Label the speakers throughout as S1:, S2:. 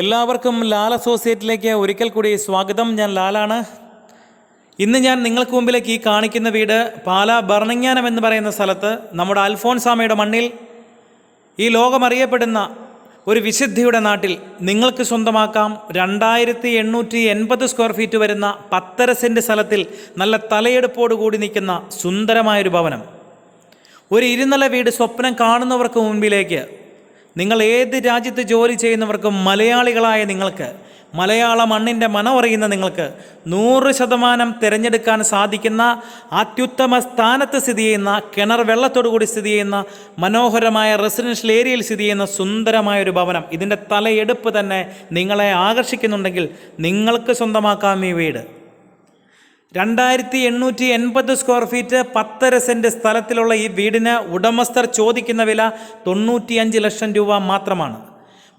S1: എല്ലാവർക്കും ലാൽ അസോസിയേറ്റിലേക്ക് ഒരിക്കൽ കൂടി സ്വാഗതം. ഞാൻ ലാലാണ്. ഇന്ന് ഞാൻ നിങ്ങൾക്ക് മുമ്പിലേക്ക് ഈ കാണിക്കുന്ന വീട് പാലാ ഭരണങ്ങാനം എന്ന് പറയുന്ന സ്ഥലത്ത് നമ്മുടെ അൽഫോൻസാമയുടെ മണ്ണിൽ ഈ ലോകമറിയപ്പെടുന്ന ഒരു വിശുദ്ധിയുടെ നാട്ടിൽ നിങ്ങൾക്ക് സ്വന്തമാക്കാം. രണ്ടായിരത്തി എണ്ണൂറ്റി എൺപത് സ്ക്വയർ ഫീറ്റ് വരുന്ന പത്തര സെന്റ് സ്ഥലത്തിൽ നല്ല തലയെടുപ്പോട് കൂടി നിൽക്കുന്ന സുന്ദരമായൊരു ഭവനം. ഒരു ഇരുനില വീട് സ്വപ്നം കാണുന്നവർക്ക് മുൻപിലേക്ക് നിങ്ങൾ ഏത് രാജ്യത്ത് ജോലി ചെയ്യുന്നവർക്കും മലയാളികളായ നിങ്ങൾക്ക് മലയാള മണ്ണിന്റെ മനമറിയുന്ന നിങ്ങൾക്ക് നൂറ് ശതമാനം തിരഞ്ഞെടുക്കാൻ സാധിക്കുന്ന അത്യുത്തമ സ്ഥാനത്ത് സ്ഥിതി ചെയ്യുന്ന കിണർ വെള്ളത്തോടു കൂടി സ്ഥിതി ചെയ്യുന്ന മനോഹരമായ റെസിഡൻഷ്യൽ ഏരിയയിൽ സ്ഥിതി ചെയ്യുന്ന സുന്ദരമായ ഒരു ഭവനം. ഇതിന്റെ തലയെടുപ്പ് തന്നെ നിങ്ങളെ ആകർഷിക്കുന്നുണ്ടെങ്കിൽ നിങ്ങൾക്ക് സ്വന്തമാക്കാം ഈ വീട്. രണ്ടായിരത്തി എണ്ണൂറ്റി എൺപത് സ്ക്വയർ ഫീറ്റ് പത്തര സെന്റ് സ്ഥലത്തിലുള്ള ഈ വീടിന് ഉടമസ്ഥർ ചോദിക്കുന്ന വില തൊണ്ണൂറ്റിയഞ്ച് ലക്ഷം രൂപ മാത്രമാണ്.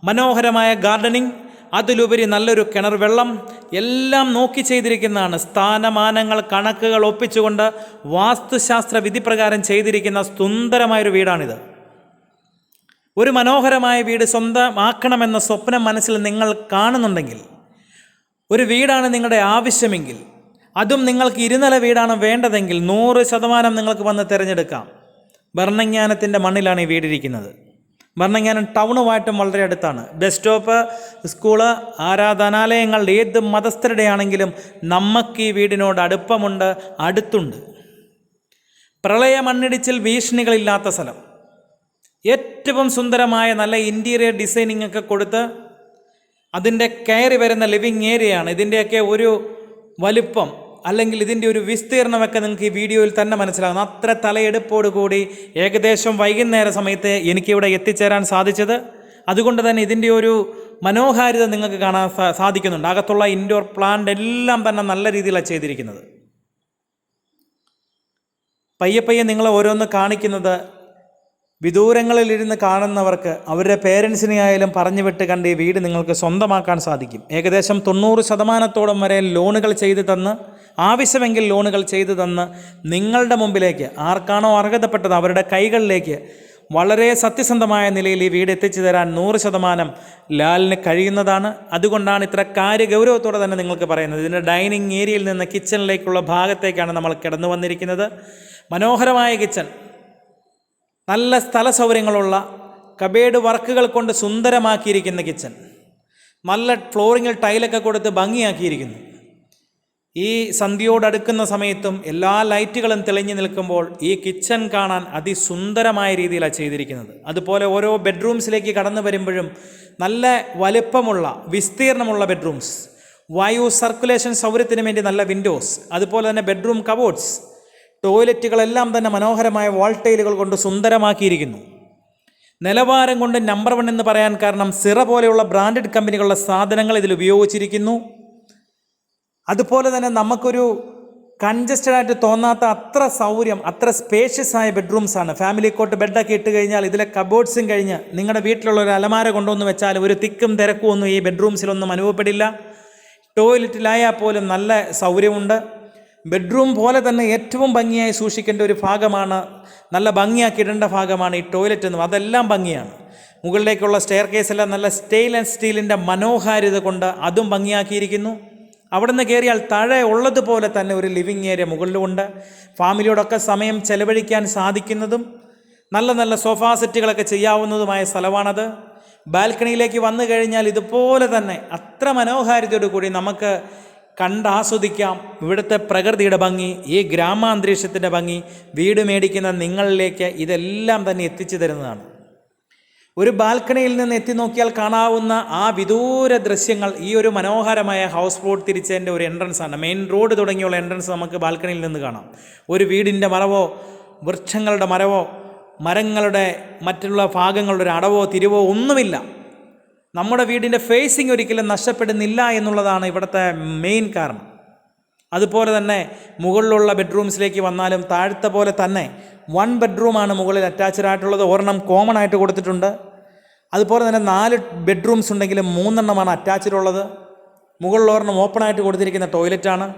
S1: മനോഹരമായ ഗാർഡനിങ് അതിലുപരി നല്ലൊരു കിണർ വെള്ളം എല്ലാം നോക്കി ചെയ്തിരിക്കുന്നതാണ്. സ്ഥാനമാനങ്ങൾ കണക്കുകൾ ഒപ്പിച്ചുകൊണ്ട് വാസ്തുശാസ്ത്ര വിധിപ്രകാരം ചെയ്തിരിക്കുന്ന സുന്ദരമായൊരു വീടാണിത്. ഒരു മനോഹരമായ വീട് സ്വന്തമാക്കണമെന്ന സ്വപ്നം മനസ്സിൽ നിങ്ങൾ കാണുന്നുണ്ടെങ്കിൽ ഒരു വീടാണ് നിങ്ങളുടെ ആവശ്യമെങ്കിൽ അതും നിങ്ങൾക്ക് ഇരുനില വീടാണ് വേണ്ടതെങ്കിൽ നൂറ് ശതമാനം നിങ്ങൾക്ക് വന്ന് തിരഞ്ഞെടുക്കാം. ഭരണജ്ഞാനത്തിന്റെ മണ്ണിലാണ് ഈ വീടിരിക്കുന്നത്. ഭരണജ്ഞാനം ടൗണുമായിട്ടും വളരെ അടുത്താണ്. ബസ് സ്റ്റോപ്പ് സ്കൂൾ ആരാധനാലയങ്ങൾ ഏത് മതസ്ഥരുടെ ആണെങ്കിലും നമുക്ക് ഈ വീടിനോട് അടുപ്പമുണ്ട് അടുത്തുണ്ട്. പ്രളയ മണ്ണിടിച്ചിൽ ഭീഷണികളില്ലാത്ത സ്ഥലം. ഏറ്റവും സുന്ദരമായ നല്ല ഇന്റീരിയർ ഡിസൈനിങ് ഒക്കെ കൊടുത്ത് അതിന്റെ കയറി വരുന്ന ലിവിങ് ഏരിയയാണ്. ഇതിന്റെയൊക്കെ ഒരു വലിപ്പം. അല്ലെങ്കിൽ ഇതിന്റെ ഒരു വിസ്തീർണമൊക്കെ നിങ്ങൾക്ക് ഈ വീഡിയോയിൽ തന്നെ മനസ്സിലാകും അത്ര തലയെടുപ്പോട് കൂടി ഏകദേശം വൈകുന്നേര സമയത്ത് എനിക്കിവിടെ എത്തിച്ചേരാൻ സാധിച്ചത്. അതുകൊണ്ട് തന്നെ ഇതിന്റെ ഒരു മനോഹാരിത നിങ്ങൾക്ക് കാണാൻ സാധിക്കുന്നുണ്ട്. അകത്തുള്ള ഇൻഡോർ പ്ലാന്റ് എല്ലാം തന്നെ നല്ല രീതിയിലാണ് ചെയ്തിരിക്കുന്നത്. പയ്യെ പയ്യെ നിങ്ങളെ ഓരോന്ന് കാണിക്കുന്നത് വിദൂരങ്ങളിലിരുന്ന് കാണുന്നവർക്ക് അവരുടെ പേരൻസിനെ ആയാലും പറഞ്ഞു വിട്ട് കണ്ട് ഈ വീട് നിങ്ങൾക്ക് സ്വന്തമാക്കാൻ സാധിക്കും. ഏകദേശം തൊണ്ണൂറ് ശതമാനത്തോളം വരെ ലോണുകൾ ചെയ്തു തന്ന് ആവശ്യമെങ്കിൽ ലോണുകൾ ചെയ്തു തന്ന് നിങ്ങളുടെ മുമ്പിലേക്ക് ആർക്കാണോ അർഹതപ്പെട്ടത് അവരുടെ കൈകളിലേക്ക് വളരെ സത്യസന്ധമായ നിലയിൽ ഈ വീട് എത്തിച്ചു തരാൻ നൂറ് ശതമാനം ലാലിന് കഴിയുന്നതാണ്. അതുകൊണ്ടാണ് ഇത്ര കാര്യഗൗരവത്തോടെ തന്നെ നിങ്ങൾക്ക് പറയുന്നത്. ഇതിന്റെ ഡൈനിങ് ഏരിയയിൽ നിന്ന് കിച്ചണിലേക്കുള്ള ഭാഗത്തേക്കാണ് നമ്മൾ കിടന്നു വന്നിരിക്കുന്നത് മനോഹരമായ കിച്ചൺ നല്ല സ്ഥല സൗകര്യങ്ങളുള്ള കബേഡ് വർക്കുകൾ കൊണ്ട് സുന്ദരമാക്കിയിരിക്കുന്ന കിച്ചൺ നല്ല ഫ്ലോറിങ്ങിൽ ടൈലൊക്കെ കൊടുത്ത് ഭംഗിയാക്കിയിരിക്കുന്നു. ഈ സന്ധ്യയോടടുക്കുന്ന സമയത്തും എല്ലാ ലൈറ്റുകളും തെളിഞ്ഞു നിൽക്കുമ്പോൾ ഈ കിച്ചൺ കാണാൻ അതിസുന്ദരമായ രീതിയിലാണ് ചെയ്തിരിക്കുന്നത്. അതുപോലെ ഓരോ ബെഡ്റൂംസിലേക്ക് കടന്നു വരുമ്പോഴും നല്ല വലുപ്പമുള്ള വിസ്തീർണമുള്ള ബെഡ്റൂംസ് വായു സർക്കുലേഷൻ സൗകര്യത്തിന് വേണ്ടി നല്ല വിൻഡോസ് അതുപോലെ തന്നെ ബെഡ്റൂം കബോർഡ്സ് ടോയ്ലറ്റുകളെല്ലാം തന്നെ മനോഹരമായ വാൾട്ടൈലുകൾ കൊണ്ട് സുന്ദരമാക്കിയിരിക്കുന്നു. നിലവാരം കൊണ്ട് നമ്പർ വൺ എന്ന് പറയാൻ കാരണം സിറ പോലെയുള്ള ബ്രാൻഡഡ് കമ്പനികളുടെ സാധനങ്ങൾ ഇതിൽ ഉപയോഗിച്ചിരിക്കുന്നു. അതുപോലെ തന്നെ നമുക്കൊരു കൺജസ്റ്റഡ് ആയിട്ട് തോന്നാത്ത അത്ര സൗകര്യം അത്ര സ്പേഷ്യസ് ആയ ബെഡ്റൂംസ് ആണ്. ഫാമിലി കോട്ട് ബെഡൊക്കെ ഇട്ട് കഴിഞ്ഞാൽ ഇതിലെ കബോർഡ്സും കഴിഞ്ഞ് നിങ്ങളുടെ വീട്ടിലുള്ള ഒരു അലമാര കൊണ്ടുവന്ന് വെച്ചാൽ ഒരു തിക്കും തിരക്കും ഒന്നും ഈ ബെഡ്റൂംസിലൊന്നും അനുഭവപ്പെടില്ല. ടോയ്ലറ്റിലായാൽ പോലും നല്ല സൗകര്യമുണ്ട്. ബെഡ്റൂം പോലെ തന്നെ ഏറ്റവും ഭംഗിയായി സൂക്ഷിക്കേണ്ട ഒരു ഭാഗമാണ് നല്ല ഭംഗിയാക്കി ഇടേണ്ട ഭാഗമാണ് ഈ ടോയ്ലറ്റ് എന്നും. അതെല്ലാം ഭംഗിയാണ്. മുകളിലേക്കുള്ള സ്റ്റെയർ കേസെല്ലാം നല്ല സ്റ്റെയിൻലെസ് സ്റ്റീലിന്റെ മനോഹാരിത കൊണ്ട് അതും ഭംഗിയാക്കിയിരിക്കുന്നു. അവിടെ നിന്ന് കയറിയാൽ താഴെ ഉള്ളതുപോലെ തന്നെ ഒരു ലിവിങ് ഏരിയ മുകളിലുമുണ്ട്. ഫാമിലിയോടൊക്കെ സമയം ചെലവഴിക്കാൻ സാധിക്കുന്നതും നല്ല നല്ല സോഫാ സെറ്റുകളൊക്കെ ചെയ്യാവുന്നതുമായ സ്ഥലമാണത്. ബാൽക്കണിയിലേക്ക് വന്നു കഴിഞ്ഞാൽ ഇതുപോലെ തന്നെ അത്ര മനോഹാരിതയോടു കൂടി നമുക്ക് കണ്ടാസ്വദിക്കാം. ഇവിടുത്തെ പ്രകൃതിയുടെ ഭംഗി ഈ ഗ്രാമാന്തരീക്ഷത്തിന്റെ ഭംഗി വീട് മേടിക്കുന്ന നിങ്ങളിലേക്ക് ഇതെല്ലാം തന്നെ എത്തിച്ചു തരുന്നതാണ്. ഒരു ബാൽക്കണിയിൽ നിന്ന് എത്തി നോക്കിയാൽ കാണാവുന്ന ആ വിദൂര ദൃശ്യങ്ങൾ ഈ ഒരു മനോഹരമായ ഹൗസ് ബോട്ട് തിരിച്ചതിന്റെ ഒരു എൻട്രൻസ് ആണ്. മെയിൻ റോഡ് തുടങ്ങിയുള്ള എൻട്രൻസ് നമുക്ക് ബാൽക്കണിയിൽ നിന്ന് കാണാം. ഒരു വീടിന്റെ മറവോ വൃക്ഷങ്ങളുടെ മരവോ മരങ്ങളുടെ മറ്റുള്ള ഭാഗങ്ങളുടെ ഒരു അടവോ തിരിവോ ഒന്നുമില്ല. നമ്മുടെ വീടിന്റെ ഫേസിങ് ഒരിക്കലും നഷ്ടപ്പെടുന്നില്ല എന്നുള്ളതാണ് ഇവിടുത്തെ മെയിൻ കാരണം. അതുപോലെ തന്നെ മുകളിലുള്ള ബെഡ്റൂംസിലേക്ക് വന്നാലും താഴത്തെ പോലെ തന്നെ വൺ ബെഡ്റൂമാണ് മുകളിൽ അറ്റാച്ച്ഡ് ആയിട്ടുള്ളത്. ഒരെണ്ണം കോമൺ ആയിട്ട് കൊടുത്തിട്ടുണ്ട്. അതുപോലെ തന്നെ നാല് ബെഡ്റൂംസ് ഉണ്ടെങ്കിലും മൂന്നെണ്ണമാണ് അറ്റാച്ച്ഡ് ഉള്ളത്. ഓപ്പൺ ആയിട്ട് കൊടുത്തിരിക്കുന്ന ടോയ്ലറ്റാണ്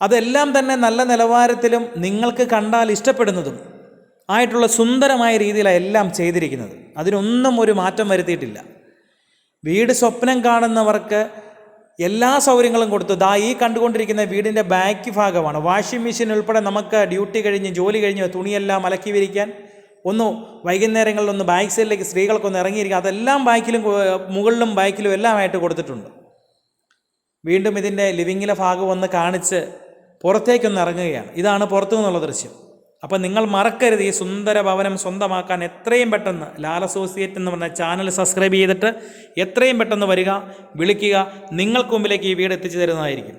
S1: അതെല്ലാം തന്നെ നല്ല നിലവാരത്തിലും നിങ്ങൾക്ക് കണ്ടാൽ ഇഷ്ടപ്പെടുന്നതും ആയിട്ടുള്ള സുന്ദരമായ രീതിയിലാണ് എല്ലാം ചെയ്തിരിക്കുന്നത്. അതിനൊന്നും ഒരു മാറ്റം വരുത്തിയിട്ടില്ല. വീട് സ്വപ്നം കാണുന്നവർക്ക് എല്ലാ സൗകര്യങ്ങളും കൊടുത്തു. ദാ ഈ കണ്ടുകൊണ്ടിരിക്കുന്ന വീടിന്റെ ബാക്ക് ഭാഗമാണ്. വാഷിംഗ് മെഷീൻ ഉൾപ്പെടെ നമുക്ക് ഡ്യൂട്ടി കഴിഞ്ഞ് ജോലി കഴിഞ്ഞ് തുണിയെല്ലാം അലക്കി വിരിക്കാൻ ഒന്ന് വൈകുന്നേരങ്ങളിൽ ഒന്ന് ബാക്ക് സൈഡിലേക്ക് സ്ത്രീകൾക്കൊന്ന് ഇറങ്ങിയിരിക്കുക അതെല്ലാം ബാക്കിലും മുകളിലും ബാക്കിലും എല്ലാമായിട്ട് കൊടുത്തിട്ടുണ്ട്. വീണ്ടും ഇതിന്റെ ലിവിങ്ങിലെ ഭാഗം ഒന്ന് കാണിച്ച് പുറത്തേക്കൊന്ന് ഇറങ്ങുകയാണ്. ഇതാണ് പുറത്തു നിന്നുള്ള ദൃശ്യം. അപ്പം നിങ്ങൾ മറക്കരുത് ഈ സുന്ദര ഭവനം സ്വന്തമാക്കാൻ എത്രയും പെട്ടെന്ന്. ലാൽ അസോസിയേറ്റ് എന്ന് പറഞ്ഞ ചാനൽ സബ്സ്ക്രൈബ് ചെയ്തിട്ട് എത്രയും പെട്ടെന്ന് വരിക വിളിക്കുക. നിങ്ങൾക്ക് മുമ്പിലേക്ക് ഈ വീട് എത്തിച്ചു തരുന്നതായിരിക്കും.